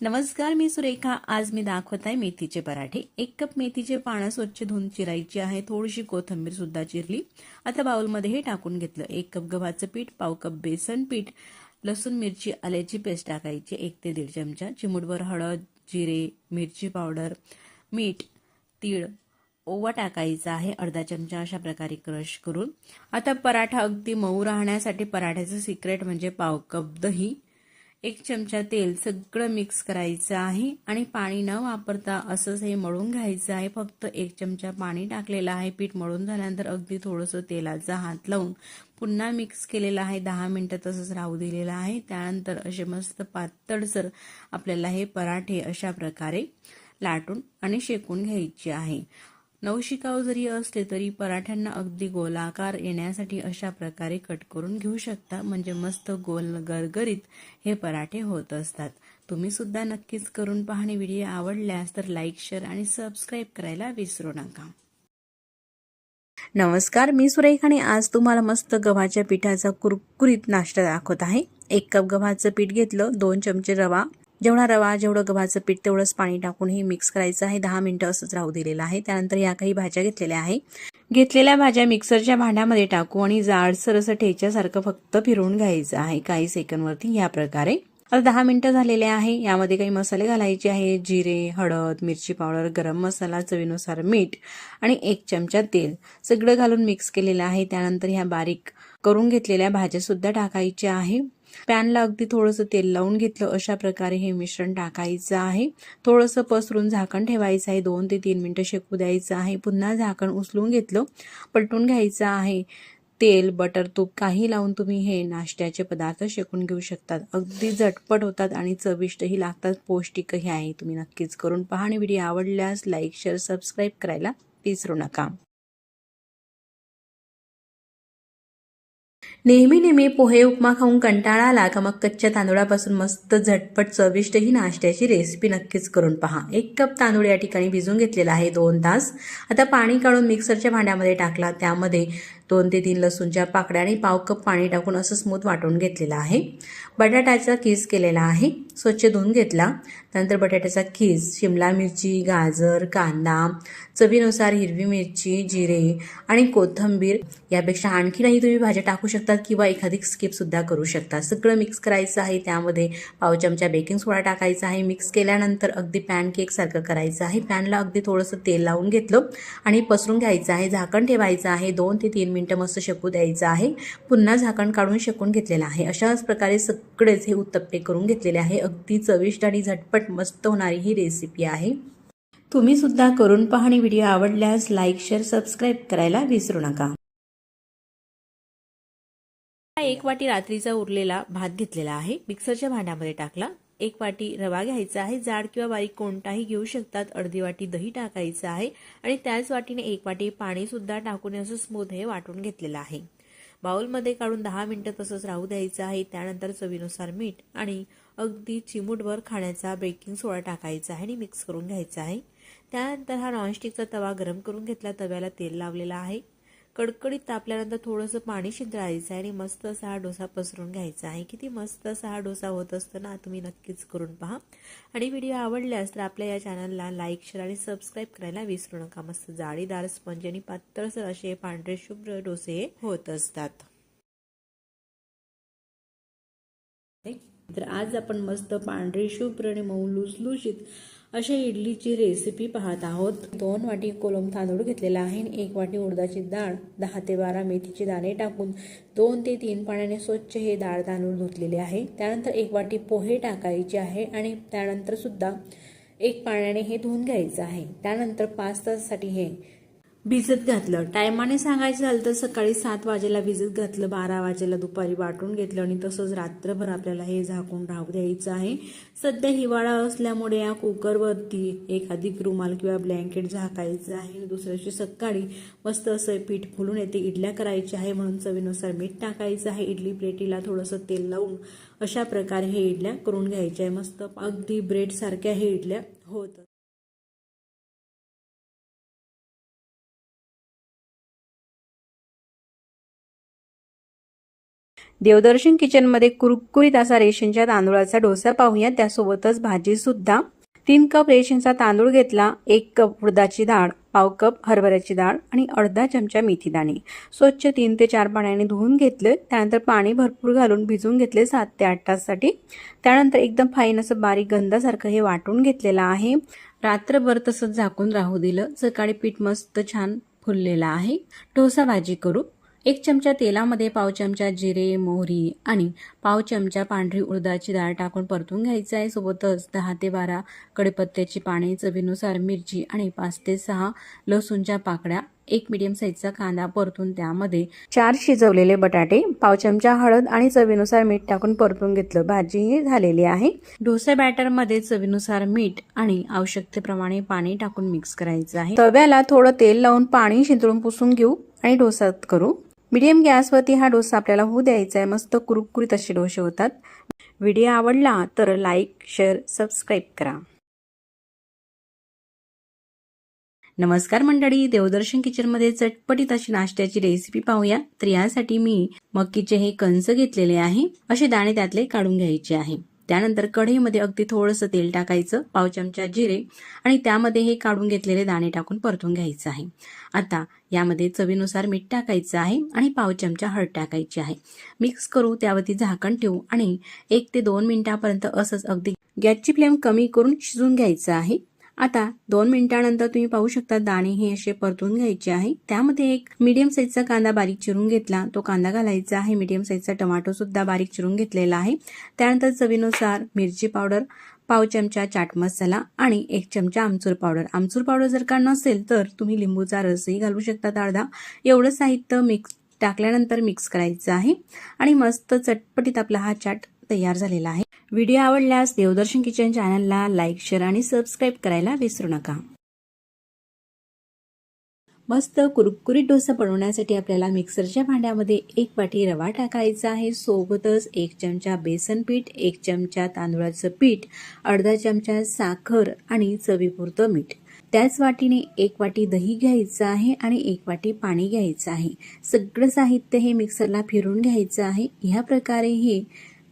नमस्कार मी सुरेखा. आज मी दाखवत आहे मेथीचे पराठे. एक कप मेथीचे पानं स्वच्छ धुवून चिरायची आहे. थोडीशी कोथंबीर सुद्धा चिरली. आता बाउलमध्ये हे टाकून घेतलं. एक कप गव्हाचं पीठ पाव कप बेसन पीठ लसूण मिरची आल्याची पेस्ट टाकायची. एक ते दीड चमचा. चिमूटभर हळद जिरे मिरची पावडर मीठ तीळ ओवा टाकायचा आहे. अर्धा चमचा अशा प्रकारे क्रश करून. आता पराठा अगदी मऊ राहण्यासाठी पराठ्याचं सिक्रेट म्हणजे पाव कप दही. एक चमचा तेल सगळं मिक्स करायचं आहे आणि पाणी न वापरता असंच हे मळून घ्यायचं आहे. फक्त एक चमचा पाणी टाकलेलं आहे. पीठ मळून झाल्यानंतर अगदी थोडंसं तेलाचा हात लावून पुन्हा मिक्स केलेलं आहे. दहा मिनटं तसंच राहू दिलेलं आहे. त्यानंतर असे मस्त पातळसर आपल्याला हे पराठे अशा प्रकारे लाटून आणि शेकून घ्यायचे आहे. नवशिकाऊ जरी असले तरी पराठ्यांना अगदी गोलाकार येण्यासाठी अशा प्रकारे कट करून घेऊ शकता. म्हणजे मस्त गोल गरगरीत हे पराठे होत असतात. तुम्ही सुद्धा नक्कीच करून पाहणे व्हिडिओ आवडल्यास तर लाईक शेअर आणि सबस्क्राईब करायला विसरू नका. नमस्कार मी सुरेख आणि आज तुम्हाला मस्त गव्हाच्या पिठाचा कुरकुरीत नाश्ता दाखवत आहे. एक कप गव्हाचं पीठ घेतलं दोन चमचे रवा जेवढा रवा जेवढं गव्हाचं पीठ तेवढंच पाणी टाकून हे मिक्स करायचं आहे. दहा मिनटं असंच राहू दिलेलं आहे. त्यानंतर या काही भाज्या घेतलेल्या आहे. घेतलेल्या भाज्या मिक्सरच्या भांड्यामध्ये टाकू आणि जाडसर असं ठेच्यासारखं फक्त फिरवून घ्यायचं आहे काही सेकंदवरती या प्रकारे. आता दहा मिनटं झालेले आहे. यामध्ये काही मसाले घालायचे आहे जिरे हळद मिरची पावडर गरम मसाला चवीनुसार मीठ आणि एक चमचा तेल. सगळं घालून मिक्स केलेलं आहे. त्यानंतर ह्या बारीक करून घेतलेल्या भाज्या सुद्धा टाकायच्या आहे. पॅनला अगदी थोडंसं तेल लावून घेतलं. अशा प्रकारे हे मिश्रण टाकायचं आहे. थोडंसं पसरून झाकण ठेवायचं आहे. दोन ते तीन मिनटं शेकू द्यायचं आहे. पुन्हा झाकण उचलून घेतलं. पलटून घ्यायचं आहे. तेल बटर तूप काही लावून तुम्ही हे नाश्त्याचे पदार्थ शेकून घेऊ शकतात. अगदी झटपट होतात आणि चविष्टही लागतात. पौष्टिकही आहे. तुम्ही नक्कीच करून पहा आणि व्हिडिओ आवडल्यास लाईक शेअर सबस्क्राईब करायला विसरू नका. नेहमी नेहमी पोहे उपमा खाऊन कंटाळा आला का मग कच्च्या तांदूळापासून मस्त झटपट चविष्ट ही नाश्त्याची रेसिपी नक्कीच करून पहा. एक कप तांदूळ या ठिकाणी भिजून घेतलेला आहे दोन तास. आता पाणी काढून मिक्सरच्या भांड्यामध्ये टाकला. त्यामध्ये दोन ते तीन लसूणच्या पाकड्या आणि पाव कप पाणी टाकून असं स्मूथ वाटून घेतलेलं आहे. बटाट्याचा किस केलेला आहे. स्वच्छ धुवून घेतला. नंतर बटाट्याचा खीस शिमला मिरची गाजर कांदा चवीनुसार हिरवी मिरची जिरे आणि कोथंबीर यापेक्षा आणखीनही तुम्ही भाज्या टाकू शकतात किंवा एखादी स्किपसुद्धा करू शकता. सगळं मिक्स करायचं आहे. त्यामध्ये पाव चमचा बेकिंग सोडा टाकायचा आहे. मिक्स केल्यानंतर अगदी पॅन केकसारखं करायचं आहे. पॅनला अगदी थोडंसं तेल लावून घेतलं आणि पसरून घ्यायचं आहे. झाकण ठेवायचं आहे. दोन ते तीन मिनटं मस्त शेकू द्यायचं आहे. पुन्हा झाकण काढून शेकून घेतलेलं आहे. अशाच प्रकारे सगळेच हे उत्तप्पे करून घेतलेले आहे. अगदी चविष्ट आणि झटपट मस्त होणारी ही रेसिपी आहे. तुम्ही सुद्धा करून पाहणी व्हिडिओ आवडल्यास लाईक शेअर सबस्क्राईब करायला विसरू नका. एक वाटी रात्रीचा उरलेला भात घेतलेला आहे. मिक्सरच्या भांड्यामध्ये टाकला. एक वाटी रवा घ्यायचा आहे. जाड किंवा बारीक कोणताही घेऊ शकतात. अर्धी वाटी दही टाकायचं आहे. आणि त्याच वाटीने एक वाटी पाणी सुद्धा टाकून असं स्मूथ हे वाटून घेतलेलं आहे. बाउलमध्ये काढून दहा मिनटं तसंच राहू द्यायचं आहे. त्यानंतर चवीनुसार मीठ आणि अगदी चिमूटभर खाण्याचा बेकिंग सोडा टाकायचा आहे आणि मिक्स करून घ्यायचा आहे. त्यानंतर हा नॉनस्टिकचा तवा गरम करून घेतला. तव्याला तेल लावलेला आहे. कडकडीत तापल्यानंतर थोडंसं पाणी शिंतळायचं आहे आणि मस्त असा हा डोसा पसरून घ्यायचा आहे. किती मस्त असा हा डोसा होत असतो ना तुम्ही नक्कीच करून पहा. आणि व्हिडिओ आवडल्यास तर आपल्या या चॅनलला लाईक शेअर आणि सबस्क्राईब करायला विसरू नका. मस्त जाळीदार स्पंज आणि पातळसर असे पांढरे शुभ्र डोसे होत असतात. तर आज आपण मस्त पांढरे शुभ्र आणि मऊ लुसलुशीत अशा इडलीची रेसिपी पाहत आहोत. दोन वाटी कोलम तांदूळ घेतलेला आहे. आणि एक वाटी उडदाची डाळ दहा ते बारा मेथीचे दाणे टाकून दोन ते तीन पाण्याने स्वच्छ हे डाळ तांदूळ धुतलेले आहे. त्यानंतर एक वाटी पोहे टाकायचे आहे आणि त्यानंतर सुद्धा एक पाण्याने हे धुवून घ्यायचं आहे. त्यानंतर पाच तासासाठी हे भिजत घातलं. टायमाने सांगायचं झालं तर सकाळी सात वाजेला भिजत घातलं बारा वाजेला दुपारी वाटून घेतलं आणि तसंच रात्रभर आपल्याला हे झाकून राहू द्यायचं आहे. सध्या हिवाळा असल्यामुळे या कुकरवरती एखादी रुमाल किंवा ब्लँकेट झाकायचं आहे दुसऱ्याशी सकाळी मस्त असं पीठ फुलून येते इडल्या करायच्या आहे म्हणून चवीनुसार मीठ टाकायचं आहे. इडली प्लेटीला थोडंसं तेल लावून अशा प्रकारे हे इडल्या करून घ्यायच्या आहे. मस्त अगदी ब्रेडसारख्या हे इडल्या होत. देवदर्शन किचनमध्ये कुरकुरीत असा रेशनच्या तांदूळाचा डोसा पाहूया. त्यासोबतच भाजीसुद्धा तीन कप रेशनचा तांदूळ घेतला एक कप उडदाची डाळ पाव कप हरभऱ्याची डाळ आणि अर्धा चमचा मेथी दाणे. स्वच्छ तीन ते चार पाण्याने धुवून घेतले. त्यानंतर पाणी भरपूर घालून भिजवून घेतले सात ते आठ तासासाठी. त्यानंतर एकदम फाईन असं बारीक गंधासारखं हे वाटून घेतलेलं आहे. रात्रभर तसंच झाकून राहू दिलं. सकाळी पीठ मस्त छान फुललेलं आहे. डोसा भाजी करू. एक चमचा तेलामध्ये पाव चमचा जिरे मोहरी आणि पाव चमचा पांढरी उडदाची डाळ टाकून परतून घ्यायचं आहे. सोबतच दहा ते बारा कडीपत्त्याची पाने चवीनुसार मिरची आणि पाच ते सहा लसूणच्या पाकड्या एक मिडियम साईजचा कांदा परतून त्यामध्ये चार शिजवलेले बटाटे पाव चमचा हळद आणि चवीनुसार मीठ टाकून परतून घेतलं. भाजी ही झालेली आहे. डोसे बॅटरमध्ये चवीनुसार मीठ आणि आवश्यकतेप्रमाणे पाणी टाकून मिक्स करायचं आहे. तव्याला थोडं तेल लावून पाणी शिंतळून पुसून घेऊ आणि डोसा करू. मीडियम गॅसवरती हा डोसा आपल्याला होऊ द्यायचा आहे. मस्त कुरकुरीत असे डोसे होतात. व्हिडिओ आवडला तर लाईक शेअर सबस्क्राईब करा. नमस्कार मंडळी देवदर्शन किचनमध्ये चटपटीत अशी नाश्त्याची रेसिपी पाहूया. तर यासाठी मी मक्कीचे हे कंस घेतलेले आहे. असे दाणे त्यातले काढून घ्यायचे आहे. त्यानंतर कढईमध्ये अगदी थोडंसं तेल टाकायचं पाव चमचा जिरे आणि त्यामध्ये हे काढून घेतलेले दाणे टाकून परतून घ्यायचं आहे. आता यामध्ये चवीनुसार मीठ टाकायचं आहे आणि पाव चमचा हळद टाकायची आहे. मिक्स करू त्यावरती झाकण ठेवू आणि एक ते दोन मिनिटापर्यंत असंच अगदी गॅसची फ्लेम कमी करून शिजून घ्यायचं आहे. आता दोन मिनिटानंतर तुम्ही पाहू शकता दाणे हे असे परतून घ्यायचे आहे. त्यामध्ये एक मीडियम साईजचा कांदा बारीक चिरून घेतला. तो कांदा घालायचा आहे. मीडियम साईजचा टोमॅटो सुद्धा बारीक चिरून घेतलेला आहे. त्यानंतर चवीनुसार मिरची पावडर पाव चमचा चाट मसाला आणि एक चमचा आमचूर पावडर. आमचूर पावडर जर का नसेल तर तुम्ही लिंबूचा रसही घालू शकता अर्धा एवढं साहित्य मिक्स टाकल्यानंतर मिक्स करायचं आहे. आणि मस्त चटपटीत आपला हा चाट तयार झालेला आहे. व्हिडिओ आवडल्यास देवदर्शन किचन चॅनलला लाईक शेअर आणि सबस्क्राईब करायला विसरू नका. मस्त कुरकुरीत डोसा बनवण्यासाठी आपल्याला मिक्सरच्या भांड्यामध्ये एक वाटी रवा टाकायचा आहे. सोबतच एक चमचा बेसन पीठ एक चमचा तांदूळाचं पीठ अर्धा चमचा साखर आणि चवीपुरतं मीठ. त्याच वाटीने एक वाटी दही घ्यायचं आहे आणि एक वाटी पाणी घ्यायचं आहे. सगळं साहित्य हे मिक्सरला फिरून घ्यायचं आहे. ह्या प्रकारे हे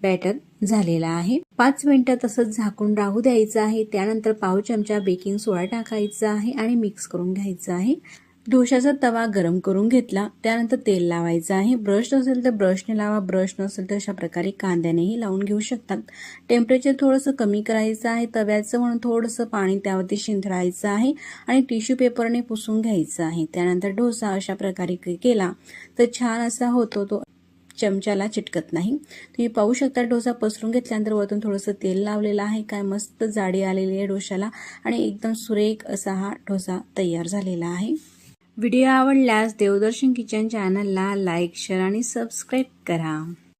बॅटर झालेला आहे. पाच मिनिटं तसंच झाकून राहू द्यायचं आहे. त्यानंतर पाव चमचा बेकिंग सोडा टाकायचा आहे आणि मिक्स करून घ्यायचं आहे. डोशाचा तवा गरम करून घेतला. त्यानंतर तेल लावायचं आहे. ब्रश नसेल तर ब्रशने लावा. ब्रश नसेल तर अशा प्रकारे कांद्यानेही लावून घेऊ शकतात. टेम्परेचर थोडंसं कमी करायचं आहे. तव्याचं म्हणून थोडंसं पाणी त्यावरती शिंतळायचं आहे आणि टिश्यू पेपरने पुसून घ्यायचं आहे. त्यानंतर डोसा अशा प्रकारे केला तर छान असा होतो तो चमच्याला चिटकत नाही. तुम्ही पाहू शकता डोसा पसरून घेतल्यानंतर वरतून थोडंसं तेल लावलेलं आहे. काय मस्त जाडी आलेली आहे डोशाला आणि एकदम सुरेख असा हा डोसा तयार झालेला आहे. व्हिडिओ आवडल्यास देवदर्शन किचन चॅनलला लाईक शेअर आणि सबस्क्राईब करा.